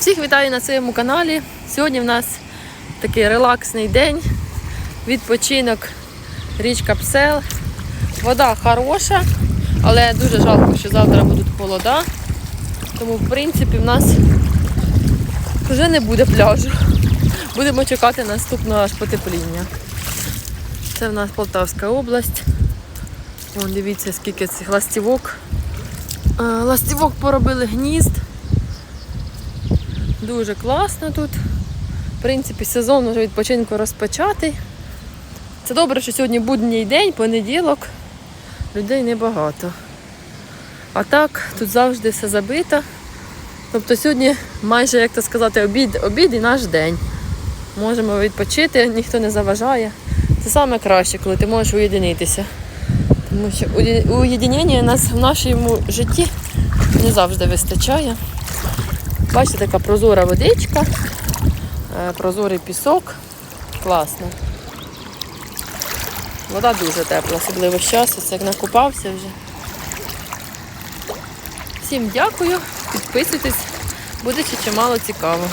Всіх вітаю на своєму каналі. Сьогодні в нас такий релаксний день, відпочинок, річка Псел. Вода хороша, але дуже жалко, що завтра будуть холода. Тому, в принципі, в нас вже не буде пляжу. Будемо чекати наступного аж потепління. Це в нас Полтавська область. Вон, дивіться, скільки цих ластівок. Е, Ластівок поробили гнізд. Дуже класно тут. В принципі, сезон вже відпочинку розпочатий. Це добре, що сьогодні будній день, понеділок. Людей небагато. А так, тут завжди все забито. Тобто сьогодні майже, як то сказати, обід, обід і наш день. Можемо відпочити, ніхто не заважає. Це саме краще, коли ти можеш уєдинитися. Тому що ує- уєдинення нас в нашому житті не завжди вистачає. Бачите, така прозора водичка, е, прозорий пісок. Класно. Вода дуже тепла, особливо зараз, ось як накупався вже. Всім дякую, підписуйтесь, буде ще чимало цікавого.